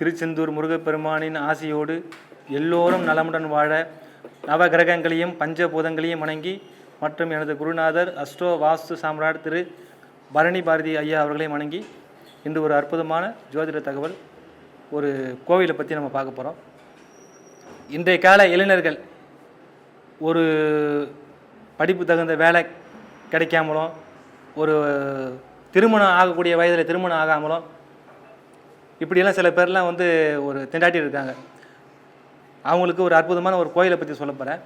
திருச்செந்தூர் முருகப்பெருமானின் ஆசையோடு எல்லோரும் நலமுடன் வாழ நவகிரகங்களையும் பஞ்சபூதங்களையும் வணங்கி மற்றும் எனது குருநாதர் அஸ்ட்ரோ வாஸ்து சாம்ராட் திரு பரணி பாரதி ஐயா அவர்களையும் வணங்கி இன்று ஒரு அற்புதமான ஜோதிட தகவல் ஒரு கோவிலை பற்றி நம்ம பார்க்க போகிறோம் இன்றைய கால இளைஞர்கள் ஒரு படிப்பு தகுந்த வேலை கிடைக்காமலும் ஒரு திருமணம் ஆகக்கூடிய வயதில் திருமணம் ஆகாமலும் இப்படியெல்லாம் சில பேர்லாம் வந்து ஒரு திண்டாட்டி இருக்காங்க. அவங்களுக்கு ஒரு அற்புதமான ஒரு கோயிலை பற்றி சொல்ல போகிறேன்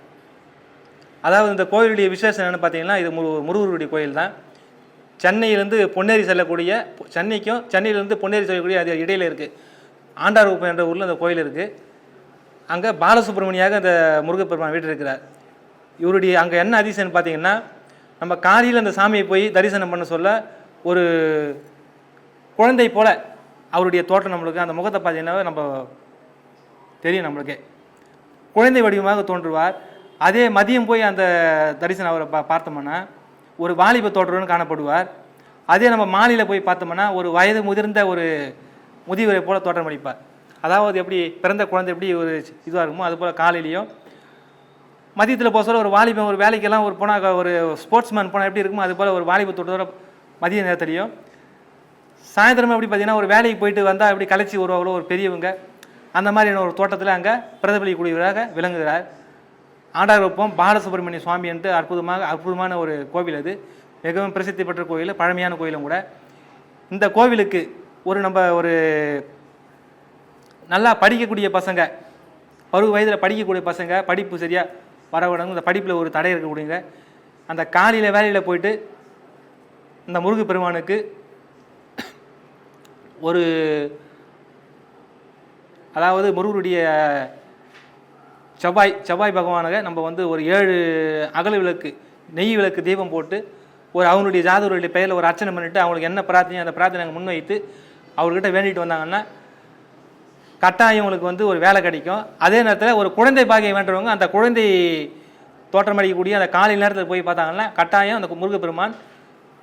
அதாவது இந்த கோயிலுடைய விசேஷம் என்னென்னு பார்த்தீங்கன்னா இது முரு முருகருடைய கோயில் தான். சென்னையிலேருந்து பொன்னேரி செல்லக்கூடிய சென்னைக்கும் சென்னையிலேருந்து பொன்னேரி செல்லக்கூடிய அது இடையில இருக்குது ஆண்டார்குப்பம் என்ற ஊரில் அந்த கோயில் இருக்குது அங்கே பாலசுப்ரமணியாக அந்த முருகப்பெருமான் வீட்டில் இருக்கிறார் இவருடைய அங்கே என்ன அதிசயம்னு பார்த்தீங்கன்னா நம்ம காலையில் அந்த சாமியை போய் தரிசனம் பண்ண சொல்ல ஒரு குழந்தை போல அவருடைய தோற்றம் நம்மளுக்கு அந்த முகத்தை பார்த்தீங்கன்னா நம்ம தெரியும் நம்மளுக்கே. குழந்தை வடிவமாக தோன்றுவார். அதே மதியம் போய் அந்த தரிசனம் அவரை பா பார்த்தோம்னா ஒரு வாலிப தோற்றம்னு காணப்படுவார். அதே நம்ம மாலையில் போய் பார்த்தோம்னா ஒரு வயது முதிர்ந்த ஒரு முதியவரை போல தோற்றம் அளிப்பார். அதாவது எப்படி பிறந்த குழந்தை எப்படி ஒரு இதுவாக இருக்குமோ அது போல் காலையிலையும் மதியத்தில் போக சொல்ல ஒரு வாலிபன் ஒரு வேலைக்கெல்லாம் ஒரு போனால் ஒரு ஸ்போர்ட்ஸ்மேன் போனால் எப்படி இருக்குமோ அது போல் ஒரு வாலிப தோட்டத்தோட மதிய நேரத்துலையும் சாயந்தரம் எப்படி பார்த்தீங்கன்னா ஒரு வேலைக்கு போயிட்டு வந்தால் எப்படி கலைச்சி வருவாங்களோ ஒரு பெரியவங்க அந்த மாதிரியான ஒரு தோட்டத்தில் அங்கே பிரதிபலிக்கக்கூடியவராக விளங்குகிறார். ஆண்டாரப்பம் பாலசுப்ரமணிய சுவாமி என்று அற்புதமாக அற்புதமான ஒரு கோவில் அது. மிகவும் பிரசித்தி பெற்ற கோயில் பழமையான கோயிலும் கூட. இந்த கோவிலுக்கு ஒரு நம்ம ஒரு நல்லா படிக்கக்கூடிய பசங்க பருவ வயதில் படிக்கக்கூடிய பசங்க படிப்பு சரியாக வரவிடணும் இந்த படிப்பில் ஒரு தடை இருக்கக்கூடியங்க அந்த காலையில் வேலையில் போயிட்டு இந்த முருகு பெருமானுக்கு ஒரு அதாவது முருகருடைய செவ்வாய் செவ்வாய் பகவானக நம்ம வந்து ஒரு ஏழு அகல் விளக்கு நெய் விளக்கு தீபம் போட்டு ஒரு அவங்களுடைய ஜாதகருடைய பெயரில் ஒரு அர்ச்சனை பண்ணிவிட்டு அவங்களுக்கு என்ன பிரார்த்தனை அந்த பிரார்த்தனை அங்கே முன்வைத்து அவர்கிட்ட வேண்டிட்டு வந்தாங்கன்னா கட்டாயம் உங்களுக்கு வந்து ஒரு வேலை கிடைக்கும். அதே நேரத்தில் ஒரு குழந்தை பாக்கியம் வேண்டுறவங்க அந்த குழந்தை தோற்றமளிக்கக்கூடிய அந்த காலை நேரத்தில் போய் பார்த்தாங்கன்னா கட்டாயம் அந்த முருகப்பெருமான்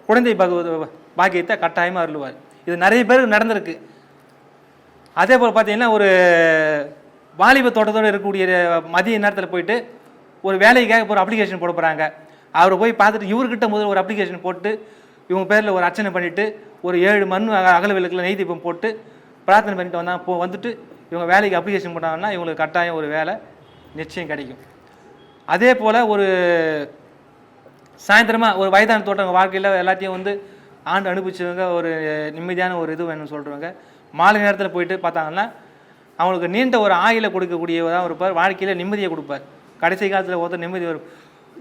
குழந்தை பகு பாக்கியத்தை கட்டாயமாக அருளுவார். இது நிறைய பேருக்கு நடந்திருக்கு. அதே போல் பார்த்தீங்கன்னா ஒரு வாலிப தோட்டத்தோடு இருக்கக்கூடிய மதிய நேரத்தில் போயிட்டு ஒரு வேலைக்காக ஒரு அப்ளிகேஷன் போட போகிறாங்க அவர் போய் பார்த்துட்டு இவர்கிட்ட முதல்ல ஒரு அப்ளிகேஷன் போட்டு இவங்க பேரில் ஒரு அர்ச்சனை பண்ணிவிட்டு ஒரு ஏழு மண் அக- அகல விளக்கில் நெய் தீபம் போட்டு பிரார்த்தனை பண்ணிட்டு வந்தாங்க போ வந்துட்டு இவங்க வேலைக்கு அப்ளிகேஷன் போட்டாங்கன்னா இவங்களுக்கு கட்டாயம் ஒரு வேலை நிச்சயம் கிடைக்கும். அதே போல் ஒரு சாயந்தரமாக ஒரு வயதான தோட்டம் வாழ்க்கையில் எல்லாத்தையும் வந்து ஆண்டு அனுபவிச்சவங்க ஒரு நிம்மதியான ஒரு இது வேணும்னு சொல்கிறவங்க மாலை நேரத்தில் போயிட்டு பார்த்தாங்கன்னா அவங்களுக்கு நீண்ட ஒரு ஆயில கொடுக்கக்கூடியதான் இருப்பார். வாழ்க்கையில் நிம்மதியை கொடுப்பார். கடைசி காலத்தில் ஒருத்தர் நிம்மதி ஒரு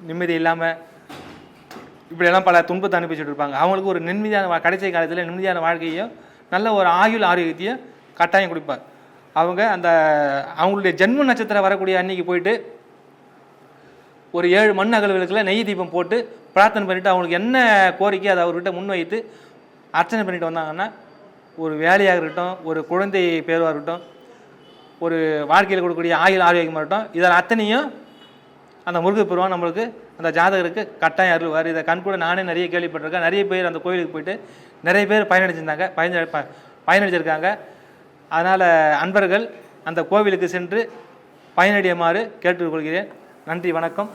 நிம்மதி இல்லாமல் இப்படியெல்லாம் பல துன்பத்தை அனுப்பிச்சுட்டு இருப்பாங்க. அவங்களுக்கு ஒரு நிம்மதியான கடைசி காலத்தில் நிம்மதியான வாழ்க்கையோ நல்ல ஒரு ஆயுள் ஆரோக்கியத்தையும் கட்டாயம் கொடுப்பார். அவங்க அந்த அவங்களுடைய ஜென்ம நட்சத்திரம் வரக்கூடிய அன்னைக்கு போயிட்டு ஒரு ஏழு மண் அகல்களுக்குள்ள நெய் தீபம் போட்டு பிரார்த்தனை பண்ணிவிட்டு அவங்களுக்கு என்ன கோரிக்கை அதை அவர்கிட்ட முன்வைத்து அர்ச்சனை பண்ணிட்டு வந்தாங்கன்னா ஒரு வேலையாக இருக்கட்டும் ஒரு குழந்தை பேருவாக இருக்கட்டும் ஒரு வாழ்க்கையில் கொடுக்கக்கூடிய ஆயுள் ஆரோக்கியமாக இருக்கட்டும் இதில் அத்தனையும் அந்த முருகப்பெருமான் நம்மளுக்கு அந்த ஜாதகருக்கு கட்டாயம் அருள்வார். இதை கண் கூட நானே நிறைய கேள்விப்பட்டிருக்கேன். நிறைய பேர் அந்த கோயிலுக்கு போயிட்டு நிறைய பேர் பயனடைஞ்சிருந்தாங்க. பயன் பயனடைஞ்சிருக்காங்க. அதனால் அன்பர்கள் அந்த கோவிலுக்கு சென்று பயனடையுமாறு கேட்டுக்கொள்கிறேன். நன்றி வணக்கம்.